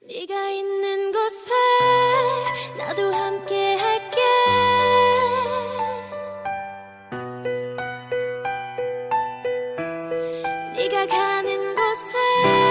네가 있는 곳에 나도 함께 할게. 네가 가는 곳에